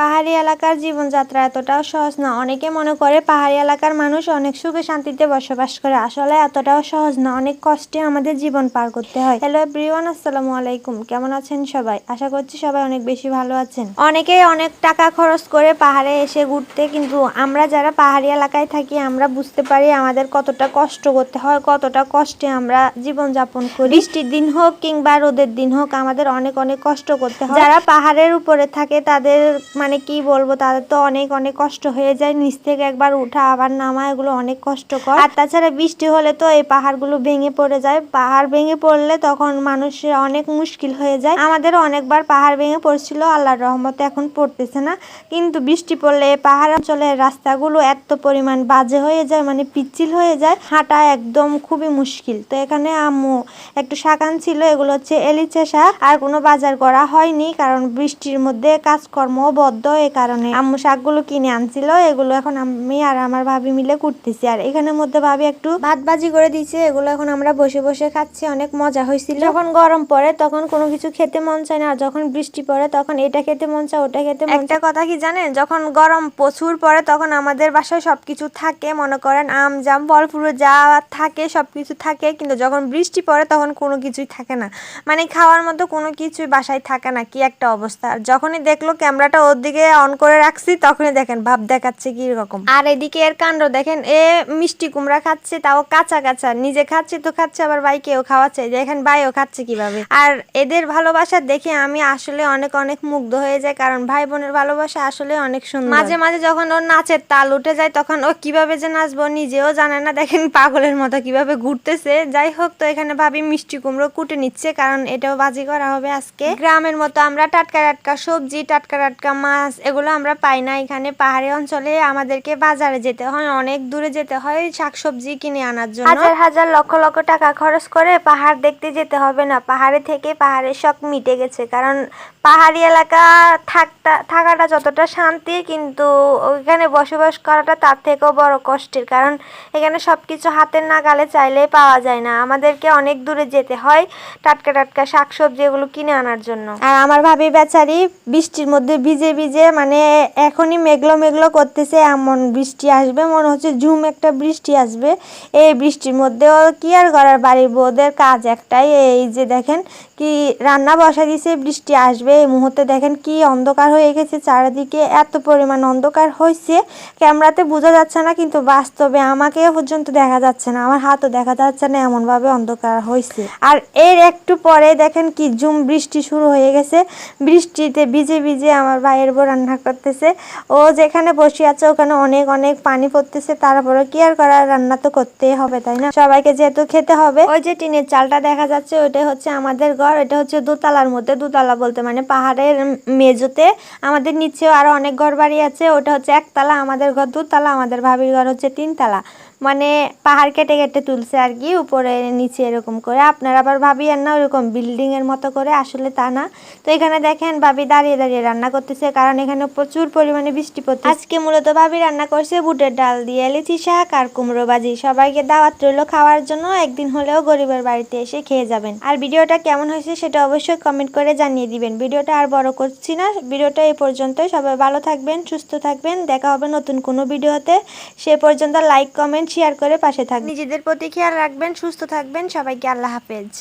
পাহাড়ি এলাকার জীবনযাত্রা এতটাও সহজ না। অনেকে মনে করে পাহাড়ি এলাকার মানুষ অনেক সুখে শান্তিতে বসবাস করে। আসলে এতটাও সহজ না, অনেক কষ্টে আমাদের জীবন পার করতে হয়। হ্যালো এভরিওয়ান আসসালামু আলাইকুম। কেমন আছেন সবাই? আশা করছি সবাই অনেক বেশি ভালো আছেন। অনেকেই অনেক টাকা খরচ করে পাহাড়ে এসে ঘুরতে, কিন্তু আমরা যারা পাহাড়ি এলাকায় থাকি, আমরা বুঝতে পারি আমাদের কতটা কষ্ট করতে হয়, কতটা কষ্টে আমরা জীবন যাপন করি। বৃষ্টির দিন হোক কিংবা রোদের দিন হোক, আমাদের অনেক অনেক কষ্ট করতে হয়। যারা পাহাড়ের উপরে থাকে, তাদের মানে কি বলব, তাদের তো অনেক অনেক কষ্ট হয়ে যায়। নিচ থেকে একবার উঠা, আবার নামা, এগুলো অনেক কষ্টকর। আর তাছাড়া বৃষ্টি হলে তো এই পাহাড়গুলো ভেঙে পড়ে যায়। পাহাড় ভেঙে পড়লে তখন মানুষের অনেক মুশকিল হয়ে যায়। আমাদের অনেকবার পাহাড় ভেঙে পড়ছিল, আল্লাহর রহমতে এখন পড়তেছে না। কিন্তু বৃষ্টি পড়লে এই পাহাড় অঞ্চলের রাস্তাগুলো এত পরিমাণ বাজে হয়ে যায় মানে পিচ্ছিল হয়ে যায়। হাঁটা একদম খুবই মুশকিল। তো এখানে আম্মু একটু শাক ছিল, এগুলো হচ্ছে এলিচে শাক। আর কোনো বাজার করা হয়নি, কারণ বৃষ্টির মধ্যে কাজকর্ম বদ্ধ এই কারণে আম্মু শাকগুলো কিনে আনছিল, এগুলো এখন আমি আর আমার ভাবি মিলে কুটতেছি। আর এখানের মধ্যে ভাবি একটু ভাত ভাজি করে দিয়েছে, এগুলো এখন আমরা বসে বসে খাচ্ছি, অনেক মজা হয়েছিল। যখন গরম পড়ে তখন কোনো কিছু খেতে মন চায় না, আর যখন বৃষ্টি পড়ে তখন এটা খেতে মন চায়, ওটা খেতে একটা কথা কি জানেন? যখন গরম প্রচুর পড়ে তখন আমাদের বাসায় সবকিছু থাকে, মনে করেন আম, জাম ফল ফুল যা থাকে সবকিছু থাকে, কিন্তু যখন বৃষ্টি পড়ে তখন কোনো কিছুই থাকে না। মানে খাওয়ার মতো কোনো কিছুই বাসায় থাকে না, কি একটা অবস্থা। আর যখনই দেখল ক্যামেরাটা, ওর দিকে অন করে রাখছি তখনই দেখেন ভাব দেখাচ্ছে কি রকম আর এদিকে এর কাণ্ড দেখেন এ মিষ্টি কুমড়া খাচ্ছে তাও কাঁচা কাঁচা নিজে খাচ্ছে তো খাচ্ছে আবার ভাইকেও খাওয়াচ্ছে দেখেন ভাইও খাচ্ছে কীভাবে। আর এদের ভালোবাসা দেখে আমি আসলে অনেক অনেক মুগ্ধ হয়ে যায় কারণ ভাই বোনের ভালোবাসা আসলে অনেক সুন্দর। মাঝে মাঝে যখন ওর নাচের তাল উঠে যায় তখন ও কীভাবে যে নাচবো নিজেও জানে না দেখেন পাগলের মতো কীভাবে ঘুরতেছে। যাই হোক তো এখানে ভাবি মিষ্টি কুমড়ো কুটে নিচ্ছে কারণ এটাও বাজি করা হবে আজকে। গ্রামের মতো আমরা টাটকা টাটকা সবজি টাটকা টাটকা মাছ এগুলো আমরা পাই না। এখানে পাহাড়ি অঞ্চলে আমাদেরকে বাজারে যেতে হয় অনেক দূরে যেতে হয় শাকসবজি কিনে আনার জন্য। হাজার হাজার লক্ষ লক্ষ টাকা খরচ করে পাহাড় দেখতে যেতে হবে না। পাহাড়ে থেকে পাহাড়ের শখ মিটে গেছে কারণ পাহাড়ি এলাকা থাকতা থাকাটা যতটা শান্তি কিন্তু ওইখানে বসবাস করাটা তার থেকেও বড় কষ্টের। কারণ এখানে সব কিছু হাতের নাগালে চাইলেই পাওয়া যায় না। আমাদেরকে অনেক দূরে যেতে হয় টাটকা টাটকা শাকসবজি এগুলো কিনে আনার জন্য। আর আমার ভাবি বেচারি বৃষ্টির মধ্যে ভিজে ভিজে মানে এখনই মেঘলো মেঘলো করতেছে, এমন বৃষ্টি আসবে, মনে হচ্ছে ঝুম একটা বৃষ্টি আসবে। এই বৃষ্টির মধ্যেও কি আর করার বাড়ির বউদের কাজ একটাই, এই যে দেখেন কি রান্না বসা দিছে, বৃষ্টি আসবে। এই মুহূর্তে দেখেন কি অন্ধকার হয়ে গেছে, চারিদিকে এত পরিমাণ অন্ধকার হয়েছে ক্যামেরাতে বোঝা যাচ্ছে না, কিন্তু বাস্তবে আমাকে পর্যন্ত দেখা যাচ্ছে না, আমার হাতও দেখা যাচ্ছে না, এমনভাবে অন্ধকার হয়েছে আর এর একটু পরে দেখেন কি ঝুম বৃষ্টি শুরু হয়ে গেছে। বৃষ্টিতে ভিজে ভিজে আমার ভাইয়ের বউ রান্না করতেছে। ও যেখানে বসে আছে, ওখানে অনেক অনেক পানি পড়তেছে। তারপরে কি আর করার? রান্না তো করতেই হবে, তাই না? সবাইকে যেহেতু খেতে হবে, ওই যে টিনের চালটা দেখা যাচ্ছে, ওইটা হচ্ছে আমাদের ঘর, এটা হচ্ছে দোতলার মধ্যে। দোতলা বলতে মানে পাহাড়ের মেজোতে আমাদের নিচেও আরও অনেক ঘর বাড়ি আছে। ওটা হচ্ছে একতলা, আমাদের ঘর দুতলা, আমাদের ভাবির ঘর হচ্ছে তিনতলা। মানে পাহাড় কেটে কেটে তুলছে আর কি, উপরে নিচে এরকম করে। আপনারা আবার ভাবি আর না, ওরকম বিল্ডিং এর মতো করে, আসলে তা না। তো এখানে দেখেন ভাবি দাঁড়িয়ে দাঁড়িয়ে রান্না করতেছে, কারণ এখানে প্রচুর পরিমাণে বৃষ্টি পড়ছে আজকে মূলত ভাবি রান্না করছে বুটের ডাল দিয়ে লিচি শাক আর কুমড়ো ভাজি। সবাইকে দাওয়াত রইল খাওয়ার জন্য, একদিন হলেও গরিবের বাড়িতে এসে খেয়ে যাবেন। আর ভিডিওটা কেমন হয়েছে সেটা অবশ্যই কমেন্ট করে জানিয়ে দিবেন। ভিডিওটা আর বড় করছি না, ভিডিওটা এই পর্যন্তই। সবাই ভালো থাকবেন, সুস্থ থাকবেন। দেখা হবে নতুন কোনো ভিডিওতে। সে পর্যন্ত লাইক শেয়ার করে পাশে থাকবেন নিজেদের প্রতি খেয়াল রাখবেন সুস্থ থাকবেন। সবাইকে আল্লাহ হাফেজ।